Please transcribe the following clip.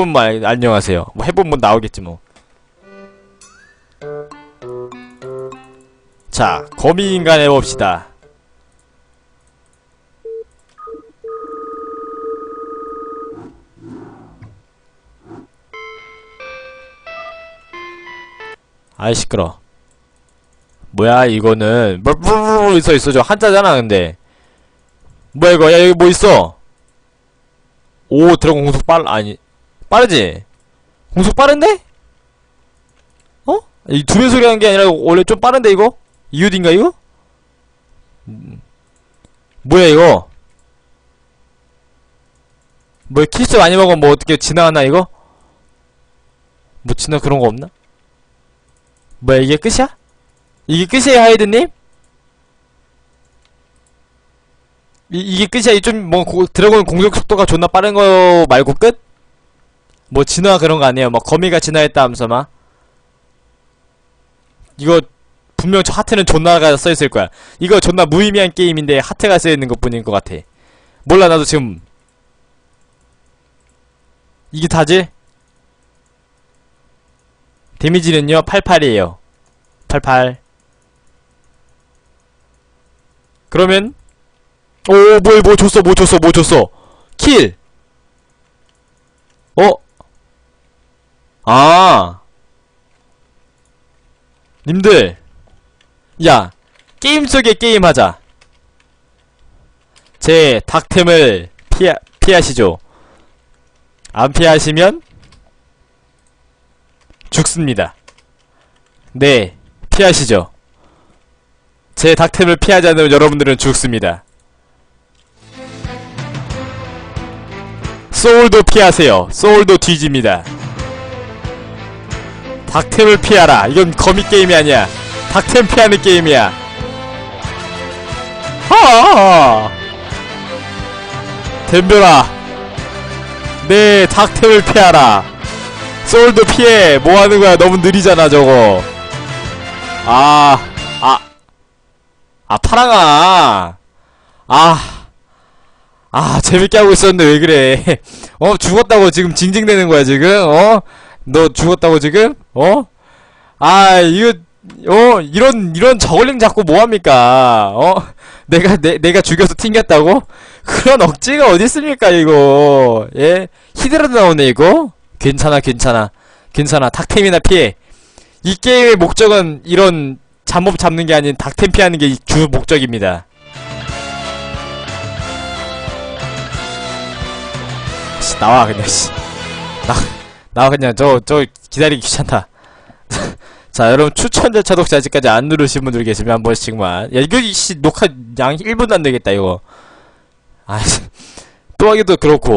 해본만 안녕하세요. 뭐 해본만 나오겠지 뭐. 자, 거미 인간 해봅시다. 아이 시끄러. 뭐야 이거는 뭐 있어 있어 저 한자잖아 근데. 뭐야 이거 야 여기 뭐 있어? 오 드래곤 공속 빨 아니 빠르지? 공속 빠른데? 어? 이 두 배 소리 하는 게 아니라 원래 좀 빠른데 이거? 이웃인가 이거? 음. 뭐야 이거? 뭐야 키스 많이 먹으면 뭐 어떻게 지나가나 이거? 뭐 지나 그런 거 없나? 뭐야 이게 끝이야? 이게 끝이에요 하이드님? 이, 이게 끝이야 이 좀 뭐 드래곤 공격 속도가 존나 빠른 거 말고 끝? 뭐 진화 그런 거 아니에요. 뭐 거미가 진화했다 하면서 막 이거 분명 저 하트는 존나가 써 있을 거야. 이거 존나 무의미한 게임인데 하트가 쓰여 있는 것 뿐인 것 같아. 몰라 나도 지금 이게 다지? 데미지는요 88이에요. 88. 그러면 오, 뭐, 뭐 줬어, 뭐 줬어, 뭐 줬어. 킬! 어? 아. 님들. 야, 게임 속의 게임 하자. 제 닥템을 피하, 피하시죠. 안 피하시면 죽습니다. 네, 피하시죠. 제 닥템을 피하지 않으면 여러분들은 죽습니다. 소울도 피하세요. 소울도 뒤집니다. 닥템을 피하라. 이건 거미 게임이 아니야. 닥템 피하는 게임이야. 하! 덤벼라. 네, 닥템을 피하라. 소울도 피해. 뭐 하는 거야? 너무 느리잖아, 저거. 아, 아. 아, 파랑아. 아. 아, 재밌게 하고 있었는데 왜 그래. 어, 죽었다고 지금 징징대는 거야, 지금? 어? 너 죽었다고 지금? 어? 아, 이거, 어, 이런, 이런 저글링 잡고 뭐합니까? 어? 내가, 내, 내가 죽여서 튕겼다고? 그런 억지가 어딨습니까, 이거? 예? 히드라도 나오네, 이거? 괜찮아, 괜찮아. 괜찮아. 닥템이나 피해. 이 게임의 목적은 이런 잠업 잡는 게 아닌 닥템 피하는 게 주 목적입니다. 씨, 나와 그냥 씨. 나 나와 그냥 저 저 기다리기 귀찮다. 자 여러분 추천자 차독자 아직까지 안 누르신 분들 계시면 한 번씩만. 야 이거 씨 녹화 양 1분도 안 되겠다 이거. 아 또 하기도 그렇고